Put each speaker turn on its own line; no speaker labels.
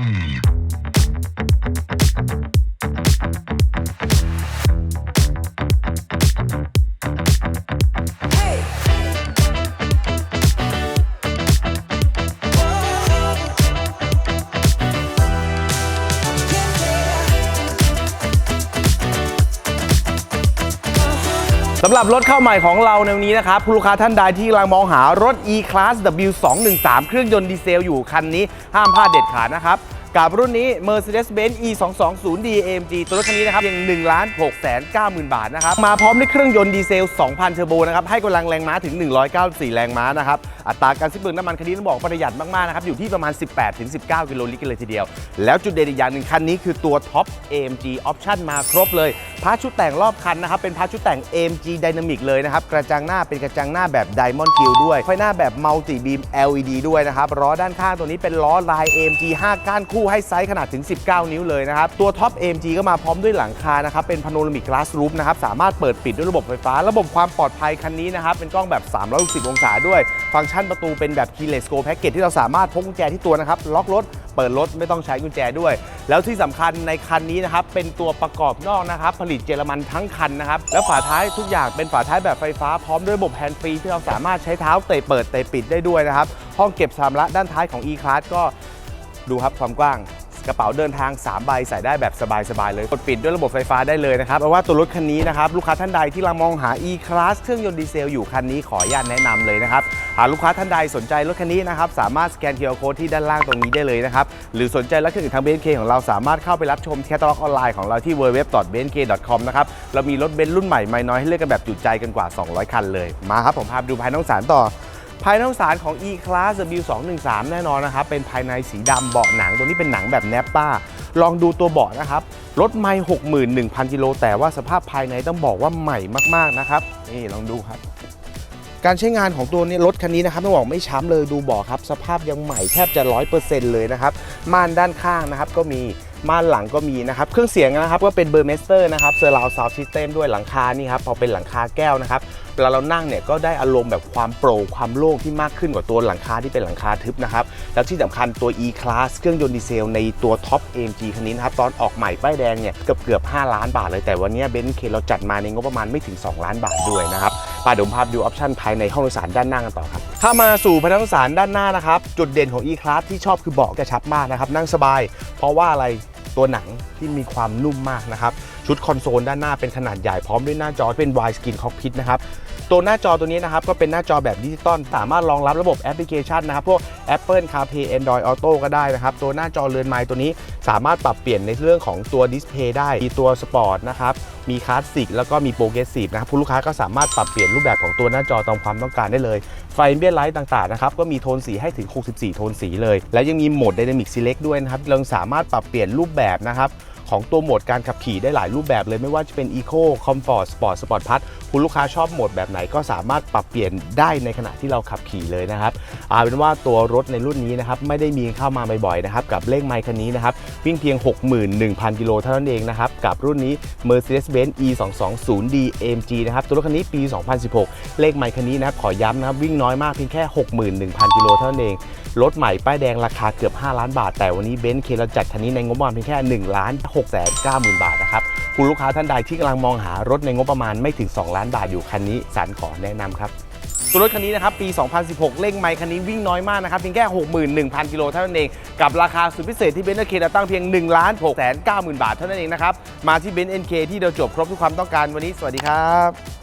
Mm. สำหรับรถเข้าใหม่ของเราในวันนี้นะครับผู้ลูกค้าท่านใดที่กำลังมองหารถ E-Class W213 เครื่องยนต์ดีเซลอยู่คันนี้ห้ามพลาดเด็ดขาดนะครับ กับรุ่นนี้ Mercedes-Benz E220D AMG ตัวรถคันนี้นะครับเพียง1ล้าน6แสน9หมื่นบาทนะครับ มาพร้อมด้วยเครื่องยนต์ดีเซล 2,000 เทอร์โบนะครับ ให้กำลังแรงม้าถึง 194 แรงม้านะครับ อัตราการสิ้นเปลืองน้ำมันคันนี้ต้องบอกประหยัดมาก ๆ นะครับ อยู่ที่ประมาณ 18-19 กิโลลิตรกันเลยทีเดียว แล้วจุดเด่นอีกอย่างหนึ่งคันนี้คือตัวท็อป AMG Option มาครบเลยพาร์ทชุดแต่งรอบคันนะครับ เป็นพาร์ทชุดแต่ง AMG Dynamic เลยนะครับ กระจังหน้าเป็นกระจังหน้าแบบ Diamond Hill ด้วยไฟหน้าแบบ Multi Beam LED ด้วยนะครับล้อด้านข้างตัวนี้เป็นล้อลาย AMG 5 ก้านคู่ให้ไซส์ขนาดถึง 19 นิ้วเลยนะครับ ตัวท็อป AMG ก็มาพร้อมด้วยหลังคานะครับ เป็น Panoramic Glass Roof นะครับ สามารถเปิดปิดด้วยระบบไฟฟ้า ระบบความปลอดภัยคันนี้นะครับ เป็นกล้องแบบ 360 องศาด้วย ฟังก์ชันประตูเป็นแบบ Keyless Go Package ที่เราสามารถพกกุญแจที่ตัวนะครับ ล็อกรถ เปิดรถไม่ต้องใช้กุญแจด้วย แล้วที่สำคัญในคันนี้นะครับ เป็นตัวประกอบนอกนะครับ ผลิตเยอรมันทั้งคันนะครับ แล้วฝาท้ายทุกอย่างเป็นฝาท้ายแบบไฟฟ้าพร้อมด้วยระบบแฮนด์ฟรีที่เราสามารถใช้เท้าเตะเปิดเตะปิดได้ด้วยนะครับห้องเก็บสัมระด้านท้ายของ E-Class ก็ ดูครับความกว้างกระเป๋าเดินทาง 3 ใบใส่ได้แบบสบาย ๆ เลย กดปิดด้วยระบบไฟฟ้าได้เลยนะครับเพราะว่าตัวรถคันนี้นะครับ ลูกค้าท่านใดที่กำลังมองหา E-Class เครื่องยนต์ดีเซลอยู่คันนี้ขออนุญาตแนะนำเลยนะครับ หากลูกค้าท่านใดสนใจรถคันนี้นะครับ สามารถสแกน QR Code ที่ด้านล่างตรงนี้ได้เลยนะครับ หรือสนใจรถคันอื่นทางเบนเคของเราสามารถเข้าไปรับชมแคตตาล็อกออนไลน์ของเราที่ w w w b e n k c o m นะครับเรามีรถเบนซ์รุ่นใหม่ไม่น้อยให้เลือกกันแบบจุใจกันกว่า 200 คันเลยมาครับผมพาดูภายในห้องสารต่อ ภายในองสารของ E-Class W213 แน่นอนนะครับ เป็นภายในสีดำเบาะหนัง ตัวนี้เป็นหนังแบบแนปป้า ลองดูตัวเบาะนะครับ รถไม่61,000 กิโล แต่ว่าสภาพภายในต้องบอกว่าใหม่มาก ๆ นะครับ นี่ลองดูครับ การใช้งานของตัวนี้รถคันนี้นะครับต้องบอกไม่ช้ำเลยดูเบาะครับ สภาพยังใหม่แทบจะ 100%เลยนะครับ ม่านด้านข้างนะครับก็มี ม่านหลังก็มีนะครับ เครื่องเสียงนะครับก็เป็นเบอร์เมสเตอร์นะครับเซอร์ราวซาวด์ซิสเต็มด้วยหลังคานี่ครับพอเป็นหลังคาแก้วนะครับเวลาเรานั่งเนี่ยก็ได้อารมณ์แบบความโปร่งความโล่งที่มากขึ้นกว่าตัวหลังคาที่เป็นหลังคาทึบนะครับแล้วที่สำคัญตัว E-Class เครื่องยนต์ดีเซลในตัวท็อป AMG คันนี้นะครับตอนออกใหม่ป้ายแดงเนี่ยเกือบเกือบ5ล้านบาทเลยแต่วันนี้เบนซ์เคเราจัดมาในงบประมาณไม่ถึง 2 ล้านบาทด้วยนะครับปาดมพาไปดูออปชั่นภายในห้องโดยสารด้านหน้ากันต่อครับถ้ามาสู่ภายในห้องสารด้านหน้านะครับจุดเด่นของ E-Class ที่ชอบคือเบาะกระชับมากนะครับนั่งสบาย เพราะว่าอะไร ตัวหนังที่มีความนุ่มมากนะครับ ชุดคอนโซลด้านหน้าเป็นขนาดใหญ่พร้อมด้วยหน้าจอเป็น wide screen cockpit นะครับตัวหน้าจอตัวนี้นะครับก็เป็นหน้าจอแบบดิจิตอลสามารถรองรับระบบแอปพลิเคชันนะครับพวก Apple CarPlay Android Auto ก็ได้นะครับตัวหน้าจอเรือนไม้ตัวนี้สามารถปรับเปลี่ยนในเรื่องของตัวดิสเพย์ได้ มีตัวสปอร์ตนะครับมีคลาสสิกแล้วก็มีโปรเกรสซีฟนะครับผู้ลูกค้าก็สามารถปรับเปลี่ยนรูปแบบของตัวหน้าจอตามความต้องการได้เลย ไฟเบียนไลท์ต่างๆนะครับก็มีโทนสีให้ถึง 64 โทนสีเลย และยังมีโหมด Dynamic Select ด้วยนะครับเราสามารถปรับเปลี่ยนรูปแบบนะครับ ของตัวโหมดการขับขี่ได้หลายรูปแบบเลยไม่ว่าจะเป็น Eco Comfort Sport Sport Plus คุณลูกค้าชอบโหมดแบบไหนก็สามารถปรับเปลี่ยนได้ในขณะที่เราขับขี่เลยนะครับเอาเป็นว่าตัวรถในรุ่นนี้นะครับไม่ได้มีเข้ามาบ่อยๆนะครับกับเลขไมค์คันนี้นะครับวิ่งเพียง 61,000 กิโลเท่านั้นเองนะครับกับรุ่นนี้ Mercedes-Benz E220D AMG นะครับตัวรถคันนี้ปี 2016 เลขไมค์คันนี้นะครับขอย้ำนะครับวิ่งน้อยมากเพียงแค่ 61,000 กิโลเท่านั้นเอง รถใหม่ป้ายแดงราคาเกือบ 5 ล้านบาท แต่วันนี้เบนซ์เคเราจัดคันนี้ในงบประมาณเพียงแค่1ล้าน6แสน9หมื่นบาทนะครับ คุณลูกค้าท่านใดที่กำลังมองหารถในงบประมาณไม่ถึง 2 ล้านบาทอยู่คันนี้สันขอแนะนำครับตัวรถคันนี้นะครับปี 2016 เร่งไมค์คันนี้วิ่งน้อยมากนะครับเพียงแค่ 61,000 กิโลเท่านั้นเอง กับราคาสุดพิเศษที่เบนซ์เคเราตั้งเพียง1ล้าน6แสน9หมื่นบาทเท่านั้นเองนะครับ มาที่เบนซ์เอ็นเคที่เดียวจบครบทุกความต้องการวันนี้สวัสดีครับ